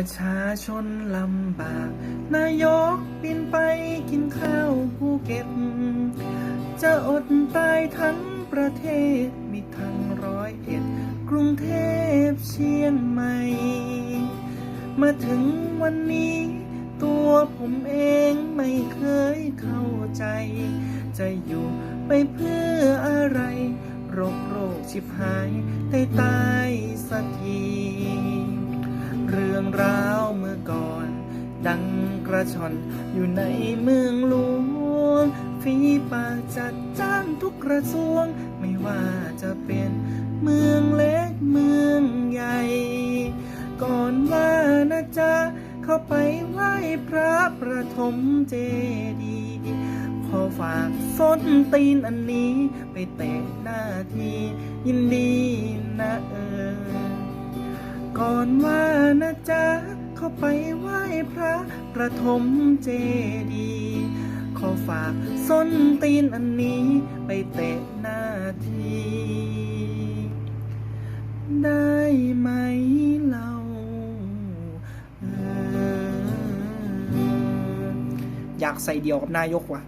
ประชาชนลำบาก นายกบินไปกินข้าวภูเก็ต จะอดตายทั้งประเทศมีทั้งร้อยเอ็ด กรุงเทพเชียงใหม่ มาถึงวันนี้ ตัวผมเองไม่เคยเข้าใจ จะอยู่ไปเพื่ออะไร โรคโรคชิบหายได้ตายสักที ดังกระชอนอยู่ในเมืองหลวง ฝีปากจัดจ้านทุกกระทรวง ไม่ว่าจะเป็นเมืองเล็กเมืองใหญ่ ก่อนว่านะจ๊ะเข้าไปไหว้พระประถมเจดีย์ขอฝากส้นตีนอันนี้ ไปเตะหน้าทียินดีนะเออ ก่อนว่านะจ๊ะเข้าไปไหว้พระประถมเจดีขอฝากส้นตีนอันนี้ไปเตะหน้าที ได้ไหมเราอออยากใส่เดียวกับนายกว่ะ